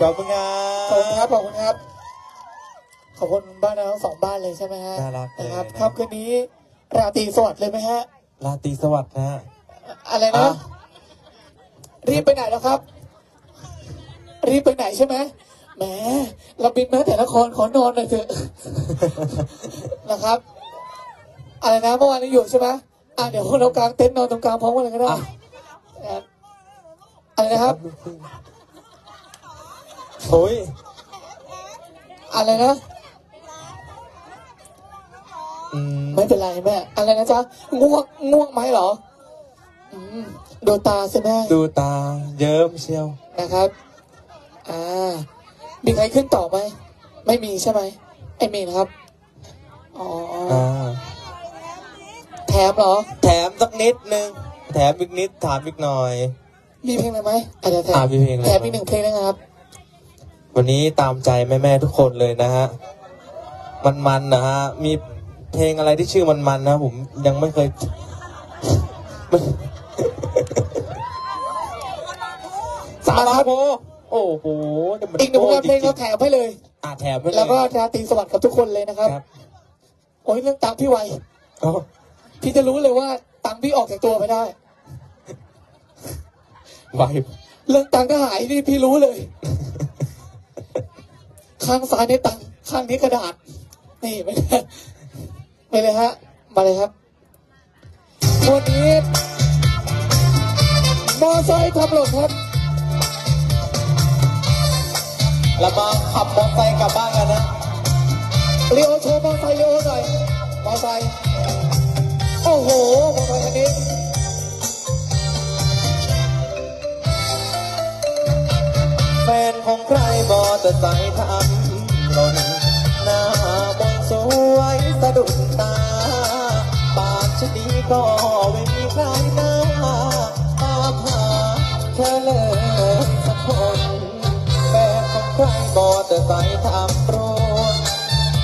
ขอบคุณครัขอบคุณครับบขอบคุณครับ ขอบคุณบ้านเราทั้งสองบ้านเลยใช่ไหมฮะน่ารักเลยนะครับนะค่ำคืนนี้ราตรีสวัสดิ์เลยไหมฮะ ราตรีสวัสดิ์นะฮะ อะไรนะ อะ รีบไปไหนแล้วครับ รีบไปไหนใช่ไหมแหมเราบินมาแต่ละครขอนอนหน่อยเถอะ นะครับ อะไรนะเมื่อวานนี้อยู่ใช่ไหมอะเดี๋ยวเรากางเต็นท์นอนตรงกลางพร้อมกันเลยก็ได้อะอะอะไรนะครับ โอ้ยอะไรนะอืมไม่เป็นไรแม่ อะไรนะจ๊ะง่วงง่วงไหมเหรออืมดูตาสิแม่ดูตาเยิ้มเชียว นะครับอ่ามีใครขึ้นต่อไหมไม่มีใช่ไหมไอ้มีนะครับอ๋ออ่าแถมเหรอ แถมสักนิดนึง แถมอีกนิดถามอีกหน่อย มีเพลงอะไรไหมอาจจะเดี๋ยวแถอ่ามมีเพลงอะไร แถมอีกหนึ่งเพลงนะครับ วันนี้ตามใจแม่ๆทุกคนเลยนะฮะ มันๆนะฮะ มีเพลงอะไรที่ชื่อมันๆนะผมยังไม่เคย สามโพโอ้โหเดี๋ยวมันอีกหนึ่งผลงานเพลงเราแถมให้เลย อ่าแถมไปเลยแล้วก็ราตรีสวัสดิ์กับทุกคนเลยนะครับ ครับโอ้ยเรื่องตังค์พี่ไวอ๋อพี่จะรู้เลยว่าตังค์พี่ออกจากตัวไม่ได้ ไว เรื่องตังค์ก็หายนี่พี่รู้เลย ข้างซ้ายในตังค์ข้างนี้กระดาษ นี่ไม่ได้ไม่เลยฮะ มาเลยครับวันนี้มอไซค์ทำหล่นครับเรามาขับมอเตอร์ไซค์กลับบ้านกันนะเรียวโชว์มอไซค์เรียวหน่อยมอไซค์โอ้โหมอไซค์คันนี้แฟนของใครมอเตอร์ไซค์ ก็ไม่มีใครหน้าตามหาเธอเลยสักคนแฟนของใครมอเตอร์ไซค์ทำโปรด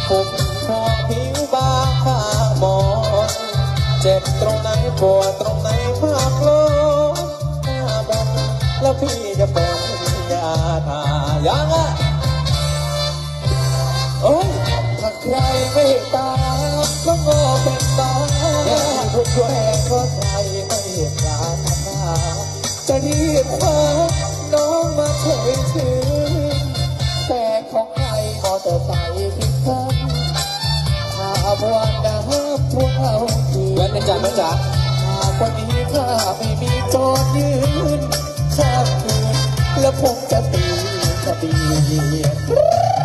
ผมพอผิวบางข้ามอนเจ็บตรงไหนปวดตรงไหนมากโลดหน้าบนแล้วพี่จะเป็นยาทายังอะโอ้ยถ้าใครไม่ตามก็โง่เป็นบ้า พวกแกก็ใครไม่ปรารถนาจะรีบคว้าน้องมาเฉยชื่นแต่ของใครมอเตอร์ไซค์ผิดกันถ้าวันน้ำท่วมเอาคืนเว้นนะจ๊ะแม่จ๋าหากวันนี้ข้าไม่มีโจทย์ยืนข้ามคืนแล้วผมจะตีคดีซ้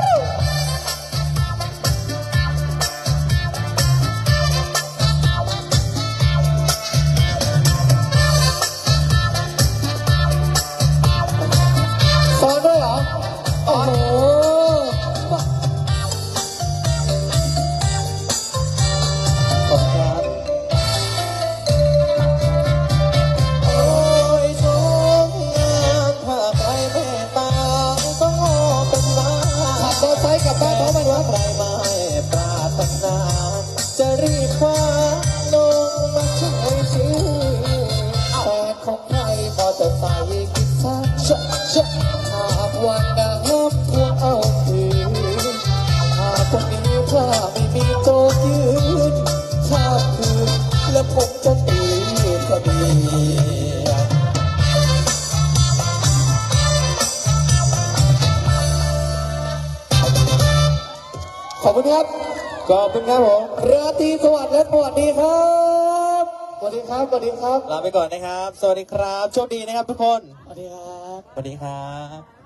วันน้ำทวงเอาคืนหากวันนี้ข้าไม่มีโจทย์ยืนข้าคืนแล้วผมจะตีคดีขอบคุณครับขอบคุณครับผมราตรีสวัสดิ์และสวัสดีครับสวัสดีครับสวัสดีครับ ลาไปก่อนนะครับ สวัสดีครับ โชคดีนะครับทุกคน สวัสดีครับ สวัสดีครับ